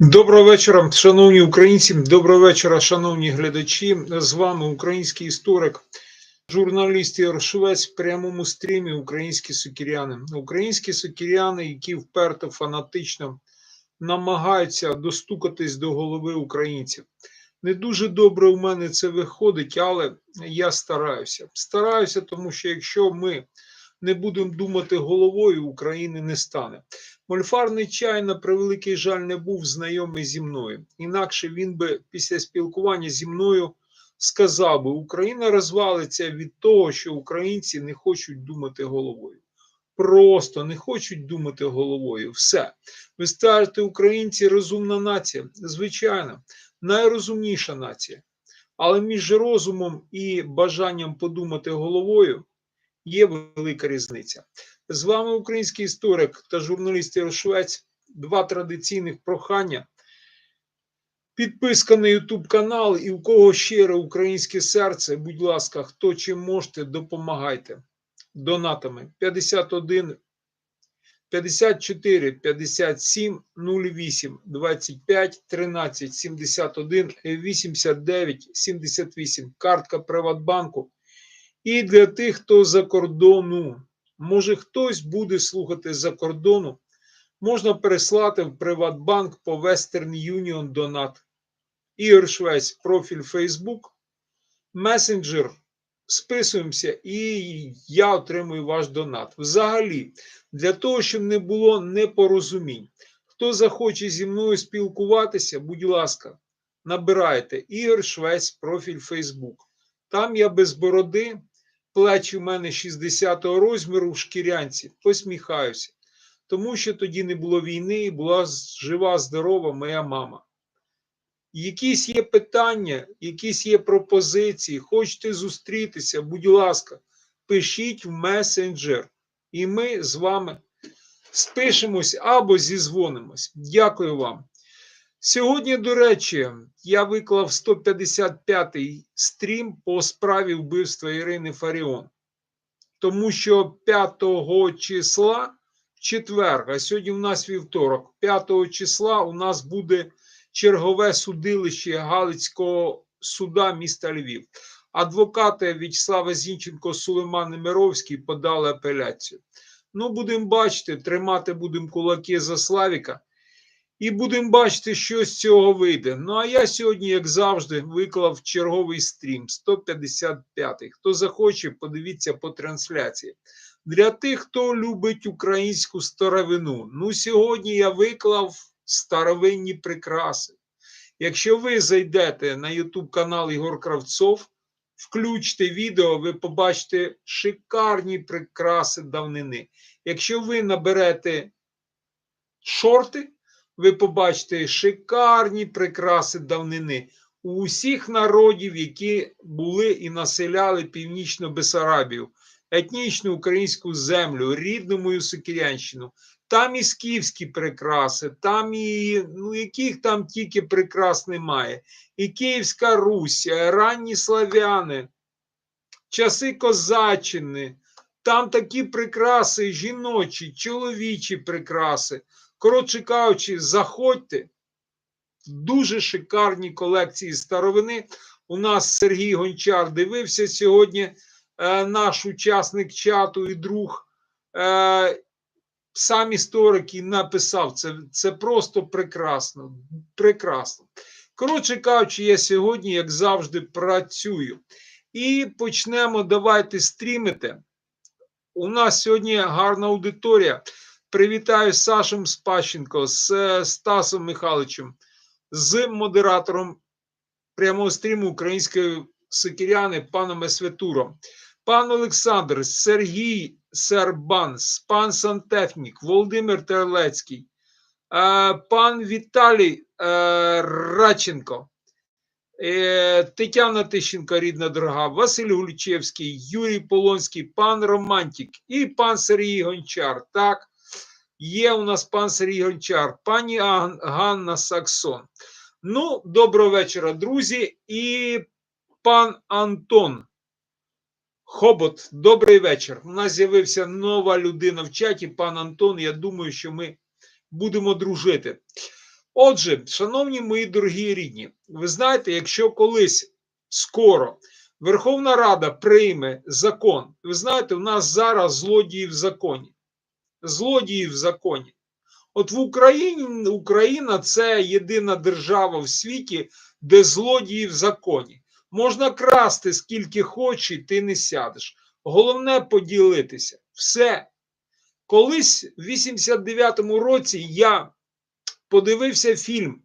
Доброго вечора, шановні українці. Доброго вечора, шановні глядачі. З вами український історик, журналіст Ігор Швець в прямому стрімі Українські сокіряни. Українські сокіряни, які вперто фанатично намагаються достукатись до голови українців. Не дуже добре у мене це виходить, але я стараюся. Стараюся, тому що якщо ми не будемо думати головою, України не стане. Мольфарний чай, на превеликий жаль, не був знайомий зі мною. Інакше він би після спілкування зі мною сказав би: Україна розвалиться від того, що українці не хочуть думати головою. Просто не хочуть думати головою. Все. Ви скажете, українці розумна нація. Звичайно, найрозумніша нація. Але між розумом і бажанням подумати головою є велика різниця. З вами український історик та журналіст Ігор Швець. Два традиційних прохання. Підписка на YouTube канал і у кого щире українське серце, будь ласка, хто чим можете, допомагайте. Донатами 51 54 57 08 25 13 71 89 78. Картка Приватбанку. І для тих, хто за кордону. Може, хтось буде слухати за кордону, можна переслати в Приватбанк по Western Union Донат. Ігор Швець, профіль Facebook, месенджер. Списуємося, і я отримую ваш донат. Взагалі, для того, щоб не було непорозумінь. Хто захоче зі мною спілкуватися, будь ласка, набирайте Ігор Швець, профіль Facebook. Там я без бороди плечі в мене 60-го розміру в шкірянці, посміхаюся, тому що тоді не було війни і була жива, здорова моя мама. Якісь є питання, якісь є пропозиції, хочете зустрітися, будь ласка, пишіть в месенджер, і ми з вами спишемось або зізвонимось. Дякую вам. Сьогодні, до речі, я виклав 155-й стрім по справі вбивства Ірини Фаріон, тому що 5 числа, четвер, а сьогодні у нас вівторок, 5 числа у нас буде чергове судилище Галицького суда міста Львів. Адвокати В'ячеслава Зінченко, Сулейман Немировський подали апеляцію. Ну, будемо бачити, тримати будемо кулаки за Славіка. І будемо бачити, що з цього вийде. Ну а я сьогодні, як завжди, виклав черговий стрім 155-й. Хто захоче, подивіться по трансляції. Для тих, хто любить українську старовину. Ну, сьогодні я виклав старовинні прикраси. Якщо ви зайдете на YouTube канал Ігор Кравцов, включте відео, ви побачите шикарні прикраси давнини. Якщо ви наберете шорти, ви побачите шикарні прикраси давнини у усіх народів, які були і населяли північну Бесарабію, етнічну українську землю, рідну мою Сокирянщину. Там і скіфські прикраси, там і ну, яких там тільки прикрас немає. І Київська Русь, ранні славяни, часи Козаччини, там такі прикраси жіночі, чоловічі прикраси. Коротше кажучи, заходьте. Дуже шикарні колекції старовини. У нас Сергій Гончар дивився сьогодні, е, наш учасник чату і друг. Е, сам історик і написав це. Це просто прекрасно. Прекрасно. Коротше кажучи, я сьогодні, як завжди, працюю. І почнемо. Давайте стрімити. У нас сьогодні гарна аудиторія. Привітаю Сашем Спащенко, з е, Стасом Михайловичем, з модератором прямого стріму української сокіряни паном Есветуром, пан Олександр, Сергій Сербан, пан Сантехнік, Володимир Терлецький, е, пан Віталій е, Радченко, Тетяна Тищенко, рідна дорога, Василь Гульчевський, Юрій Полонський, пан Романтік і пан Сергій Гончар. Так. Є у нас пан Сергій Гончар, пані Ганна Саксон. Ну, доброго вечора, друзі. І пан Антон Хобот, добрий вечір. У нас з'явився нова людина в чаті. Пан Антон. Я думаю, що ми будемо дружити. Отже, шановні мої дорогі рідні, ви знаєте, якщо колись скоро Верховна Рада прийме закон, ви знаєте, у нас зараз злодії в законі. Злодії в законі. От в Україні Україна це єдина держава в світі, де злодії в законі. Можна красти скільки хочеш, і ти не сядеш. Головне поділитися. Все. Колись в 89-му році я подивився фільм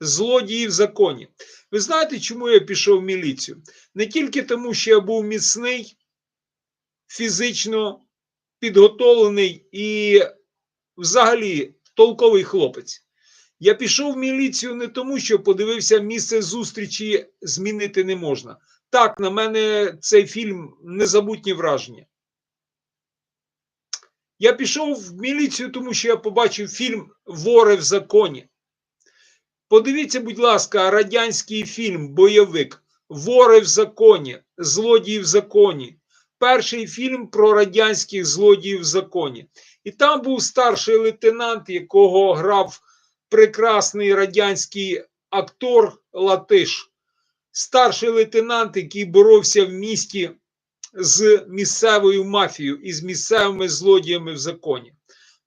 Злодії в законі. Ви знаєте, чому я пішов в міліцію? Не тільки тому, що я був міцний, фізично підготовлений і взагалі толковий хлопець. Я пішов в міліцію не тому, що подивився місце зустрічі змінити не можна. Так, на мене цей фільм незабутні враження. Я пішов в міліцію, тому що я побачив фільм Вори в законі. Подивіться, будь ласка, радянський фільм Бойовик Вори в законі, Злодії в законі. Перший фільм про радянських злодіїв в законі. І там був старший лейтенант, якого грав прекрасний радянський актор Латиш. Старший лейтенант, який боровся в місті з місцевою мафією і з місцевими злодіями в законі.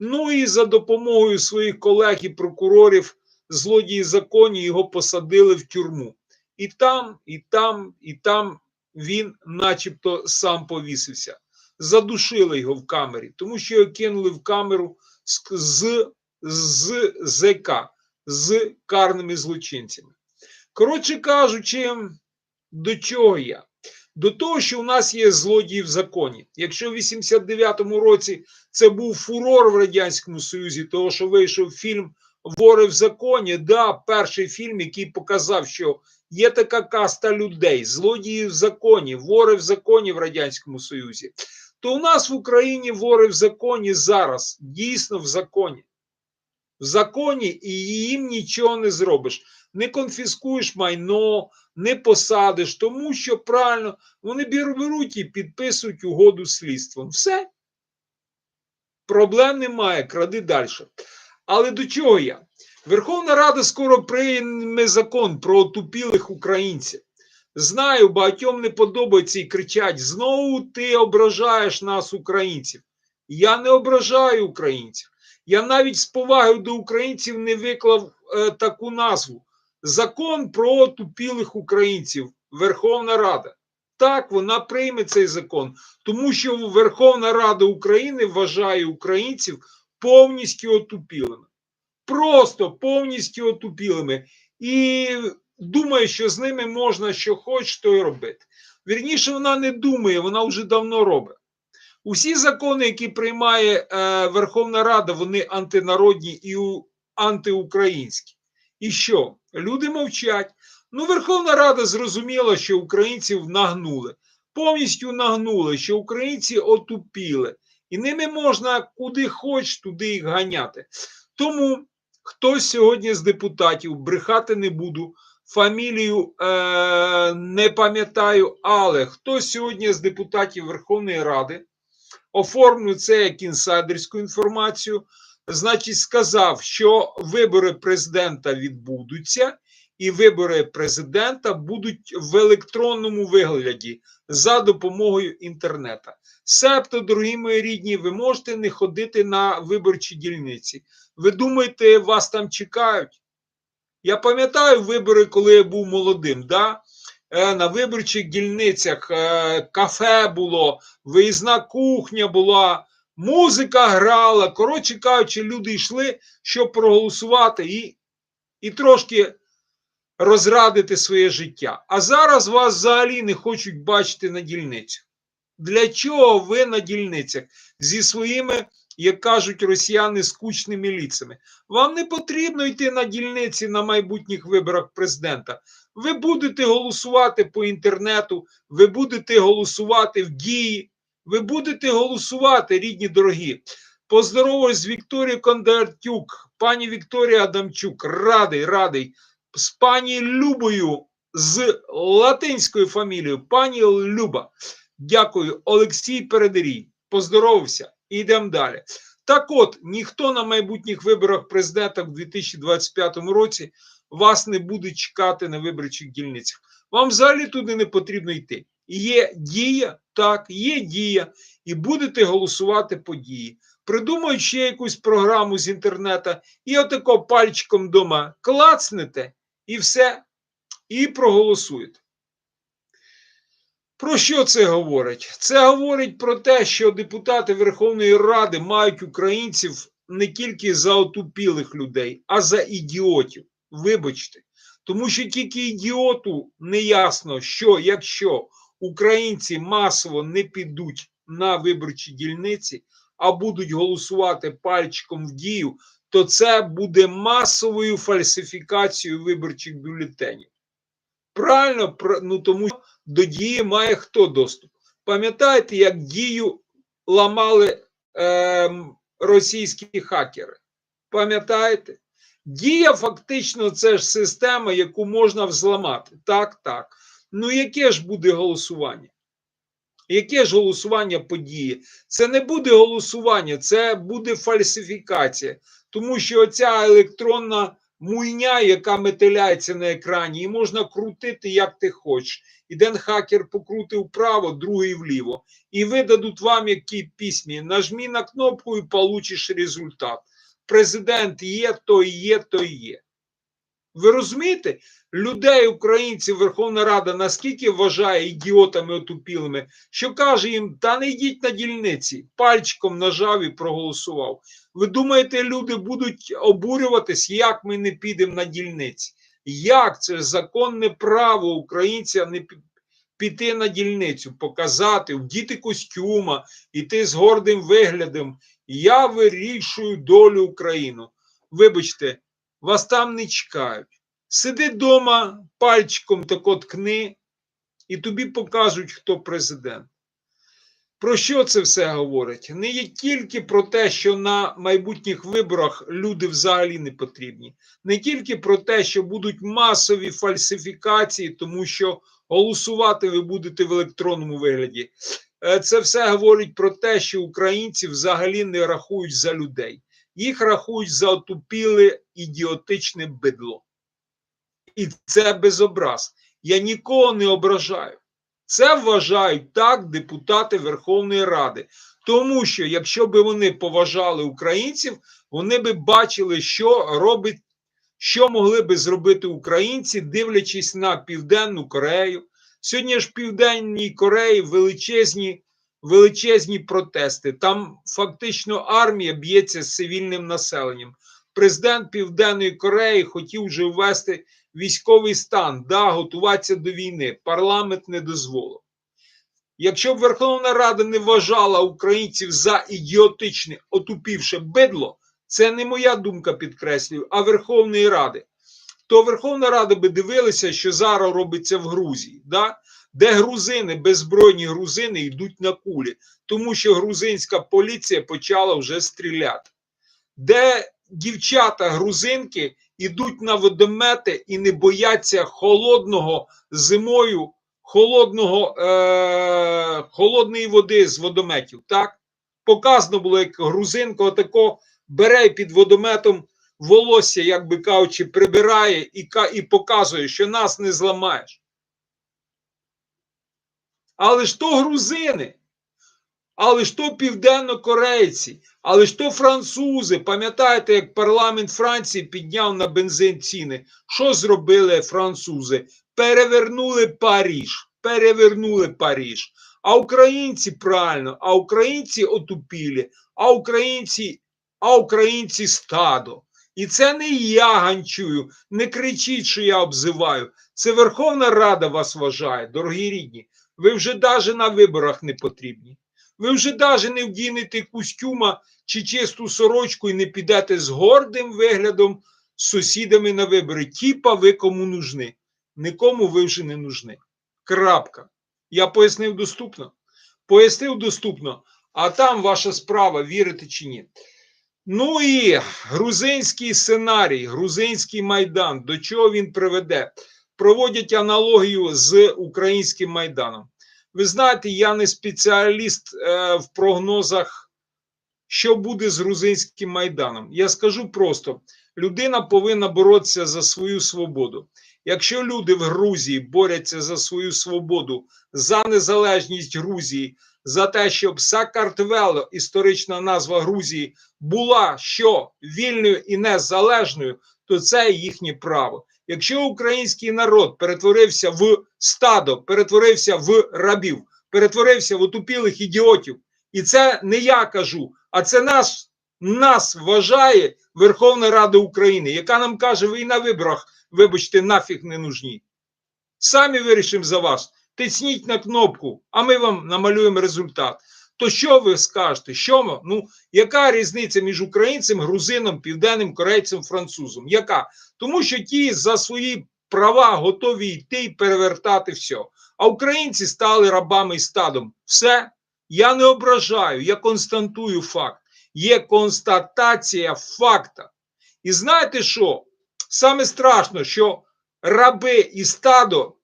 Ну і за допомогою своїх колег і прокурорів, злодії законі його посадили в тюрму. І там, і там, і там він, начебто, сам повісився. Задушили його в камері, тому що його кинули в камеру з, з, ЗК, з карними злочинцями. Коротше кажучи, до чого я? До того, що у нас є злодії в законі. Якщо в 89-му році це був фурор в Радянському Союзі, того що вийшов фільм Вори в законі, да, перший фільм, який показав, що є така каста людей, злодії в законі, вори в законі в Радянському Союзі, то у нас в Україні вори в законі зараз, дійсно в законі. В законі і їм нічого не зробиш. Не конфіскуєш майно, не посадиш, тому що правильно вони беруть і підписують угоду слідством. Все. Проблем немає, кради далі. Але до чого я? Верховна Рада скоро прийме закон про отупілих українців. Знаю, багатьом не подобається і кричать: знову ти ображаєш нас, українців. Я не ображаю українців. Я навіть з повагою до українців не виклав е, таку назву. Закон про отупілих українців. Верховна Рада. Так, вона прийме цей закон, тому що Верховна Рада України вважає українців повністю отупілими. Просто повністю отупілими. І думає, що з ними можна що хоч, то й робити. Вірніше, вона не думає, вона вже давно робить. Усі закони, які приймає е, Верховна Рада, вони антинародні і у, антиукраїнські. І що? Люди мовчать. Ну, Верховна Рада зрозуміла, що українців нагнули, повністю нагнули, що українці отупіли, і ними можна куди хоч, туди їх ганяти. Тому хтось сьогодні з депутатів брехати не буду, фамілію е, не пам'ятаю, але хтось сьогодні з депутатів Верховної Ради оформлює це як інсайдерську інформацію, значить, сказав, що вибори президента відбудуться і вибори президента будуть в електронному вигляді за допомогою інтернету. Себто, дорогі мої рідні, ви можете не ходити на виборчі дільниці. Ви думаєте, вас там чекають? Я пам'ятаю вибори, коли я був молодим. да? Е, на виборчих дільницях е, кафе було, виїзна кухня була, музика грала. Коротше кажучи, люди йшли, щоб проголосувати і, і трошки розрадити своє життя. А зараз вас взагалі не хочуть бачити на дільницях. Для чого ви на дільницях зі своїми, як кажуть росіяни, скучними ліцями? Вам не потрібно йти на дільниці на майбутніх виборах президента. Ви будете голосувати по інтернету, ви будете голосувати в дії, ви будете голосувати, рідні дорогі. Поздороваюсь з Вікторією Кондратюк, пані Вікторія Адамчук, радий, радий з пані Любою з латинською фамілією. Пані Люба. Дякую, Олексій Передерій. Поздоровався. Ідемо далі. Так от, ніхто на майбутніх виборах президента в 2025 році вас не буде чекати на виборчих дільницях. Вам взагалі туди не потрібно йти. Є дія, так, є дія, і будете голосувати по дії. Придумають ще якусь програму з інтернету, і отако пальчиком дома клацнете і все, і проголосуєте. Про що це говорить? Це говорить про те, що депутати Верховної Ради мають українців не тільки за отупілих людей, а за ідіотів. Вибачте. Тому що тільки ідіоту не ясно, що якщо українці масово не підуть на виборчі дільниці, а будуть голосувати пальчиком в дію, то це буде масовою фальсифікацією виборчих бюлетенів. Правильно, Пр- ну тому що до дії має хто доступ. Пам'ятаєте, як дію ламали ем, російські хакери? Пам'ятаєте? Дія фактично це ж система, яку можна взламати. Так, так. Ну яке ж буде голосування? Яке ж голосування по дії? Це не буде голосування, це буде фальсифікація. Тому що оця електронна муйня, яка метеляється на екрані, і можна крутити як ти хочеш. Іден хакер покрутив вправо, другий вліво. І видадуть вам які пісні. Нажмі на кнопку і получиш результат. Президент є, то є, то є. Ви розумієте? Людей, українців, Верховна Рада наскільки вважає ідіотами отупілими, що каже їм: та не йдіть на дільниці, пальчиком нажав і проголосував. Ви думаєте, люди будуть обурюватись, як ми не підемо на дільниці? Як це законне право українця не піти на дільницю, показати, вдіти костюма, іти з гордим виглядом. Я вирішую долю України. Вибачте, вас там не чекають. Сиди вдома, пальчиком тако ткни, і тобі покажуть, хто президент. Про що це все говорить? Не є тільки про те, що на майбутніх виборах люди взагалі не потрібні, не тільки про те, що будуть масові фальсифікації, тому що голосувати ви будете в електронному вигляді. Е, Це все говорить про те, що українці взагалі не рахують за людей. Їх рахують за отупіле ідіотичне бидло. І це без образ. Я нікого не ображаю. Це вважають так депутати Верховної Ради. Тому що, якщо б вони поважали українців, вони би бачили, що робить, що могли би зробити українці, дивлячись на Південну Корею. Сьогодні ж в Південній Кореї величезні, величезні протести. Там фактично армія б'ється з цивільним населенням. Президент Південної Кореї хотів вже ввести військовий стан, да, готуватися до війни. Парламент не дозволив. Якщо б Верховна Рада не вважала українців за ідіотичне, отупівше бидло, це не моя думка підкреслюю, а Верховної Ради. То Верховна Рада би дивилася, що зараз робиться в Грузії, да? де грузини, беззбройні грузини йдуть на кулі, тому що грузинська поліція почала вже стріляти. Де дівчата грузинки ідуть на водомети і не бояться холодного зимою, холодного, е- холодної води з водометів. Так? Показано було, як грузинка отако бере під водометом волосся, як би кажучи, прибирає і, і показує, що нас не зламаєш. Але ж то грузини, але ж то південнокорейці, але ж то французи. Пам'ятаєте, як парламент Франції підняв на бензин ціни? Що зробили французи? Перевернули Паріж. Перевернули Паріж. А українці правильно, а українці отупілі, а українці, а українці стадо. І це не я ганчую, не кричіть, що я обзиваю. Це Верховна Рада вас вважає, дорогі рідні. Ви вже навіть на виборах не потрібні. Ви вже навіть не вдінете костюма чи чисту сорочку і не підете з гордим виглядом з сусідами на вибори. Тіпа ви кому нужны. Нікому ви вже не нужны. Крапка. Я пояснив доступно. Пояснив доступно, а там ваша справа, вірити чи ні. Ну і грузинський сценарій, грузинський майдан. До чого він приведе? Проводять аналогію з українським майданом. Ви знаєте, я не спеціаліст е, в прогнозах що буде з грузинським майданом. Я скажу просто: людина повинна боротися за свою свободу. Якщо люди в Грузії борються за свою свободу, за незалежність Грузії, за те, щоб Сакартвело, історична назва Грузії, була що вільною і незалежною, то це їхнє право. Якщо український народ перетворився в стадо, перетворився в рабів, перетворився в отупілих ідіотів, і це не я кажу, а це нас, нас вважає Верховна Рада України, яка нам каже, ви і на виборах, вибачте, нафіг не нужні. Самі вирішимо за вас. Тисніть на кнопку, а ми вам намалюємо результат. То що ви скажете? Що? Ну, яка різниця між українцем, грузином, південним корейцем, французом? Яка? Тому що ті за свої права готові йти і перевертати все. А українці стали рабами і стадом. Все. Я не ображаю, я констатую факт. Є констатація факта. І знаєте що? Саме страшно, що раби і стадо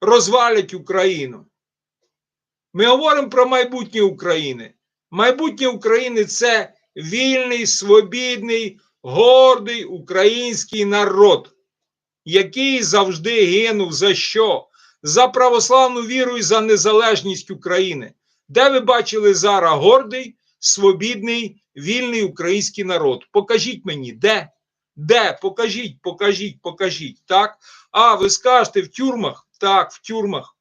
розвалять Україну. Ми говоримо про майбутнє України. Майбутнє України це вільний, свобідний, гордий український народ, який завжди гинув за що? За православну віру і за незалежність України. Де ви бачили зараз гордий, свобідний, вільний український народ? Покажіть мені, де? Де? Покажіть, покажіть, покажіть. Так? А, ви скажете в тюрмах? Так, в тюрмах.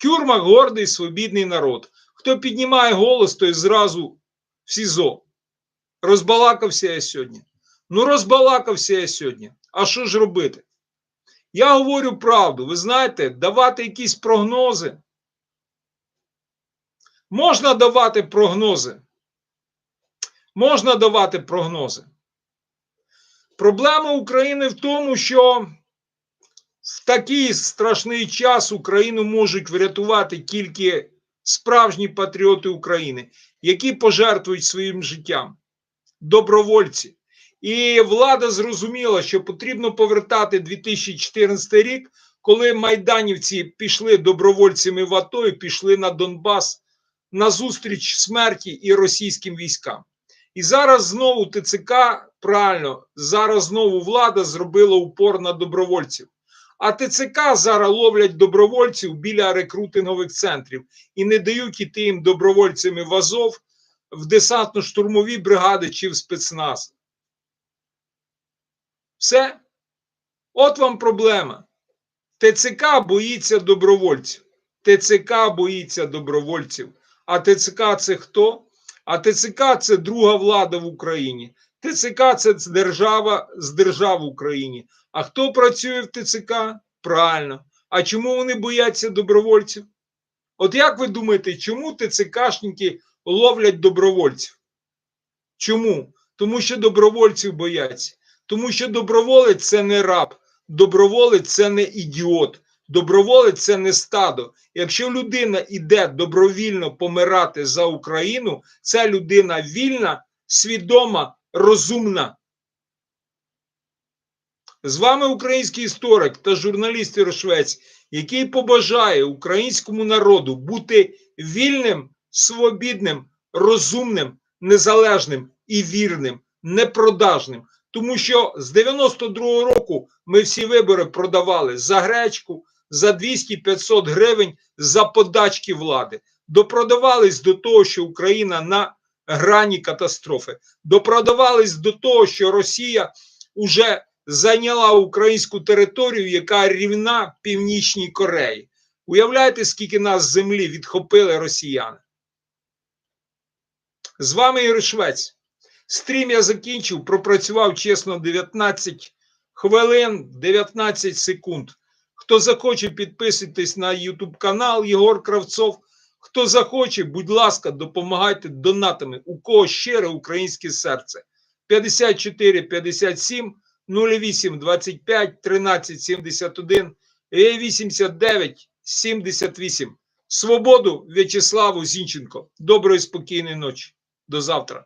В тюрмах гордий, свобідний народ. Хто піднімає голос, той зразу в СІЗО. Розбалакався я сьогодні. Ну, розбалакався я сьогодні. А що ж робити? Я говорю правду. Ви знаєте, давати якісь прогнози. Можна давати прогнози. Можна давати прогнози. Проблема України в тому, що в такий страшний час Україну можуть врятувати тільки справжні патріоти України, які пожертвують своїм життям, добровольці. І влада зрозуміла, що потрібно повертати 2014 рік, коли майданівці пішли добровольцями в АТО і пішли на Донбас на зустріч смерті і російським військам. І зараз знову ТЦК правильно, зараз знову влада зробила упор на добровольців. А ТЦК зараз ловлять добровольців біля рекрутингових центрів і не дають іти їм добровольцями в Азов, в десантно-штурмові бригади чи в спецназ. Все. От вам проблема. ТЦК боїться добровольців. ТЦК боїться добровольців. А ТЦК це хто? А ТЦК це друга влада в Україні. ТЦК це держава з держав в Україні. А хто працює в ТЦК? Правильно. А чому вони бояться добровольців? От як ви думаєте, чому ТЦКшники ловлять добровольців? Чому? Тому що добровольців бояться. Тому що доброволець це не раб, доброволець це не ідіот, доброволець це не стадо. Якщо людина йде добровільно помирати за Україну, ця людина вільна, свідома, розумна. З вами український історик та журналіст Ірошвець, який побажає українському народу бути вільним, свобідним, розумним, незалежним і вірним, непродажним. Тому що з 92-го року ми всі вибори продавали за гречку, за 200-500 гривень за подачки влади. Допродавались до того, що Україна на грані катастрофи. Допродавались до того, що Росія вже зайняла українську територію, яка рівна Північній Кореї. Уявляєте, скільки нас землі відхопили росіяни? З вами Ігор Швець. Стрім я закінчив, пропрацював чесно 19 хвилин, 19 секунд. Хто захоче, підписуйтесь на YouTube канал Єгор Кравцов. Хто захоче, будь ласка, допомагайте донатами. У кого щире українське серце. 54 57 08 25 13 71 89 78. Свободу В'ячеславу Зінченко. Доброї спокійної ночі. До завтра.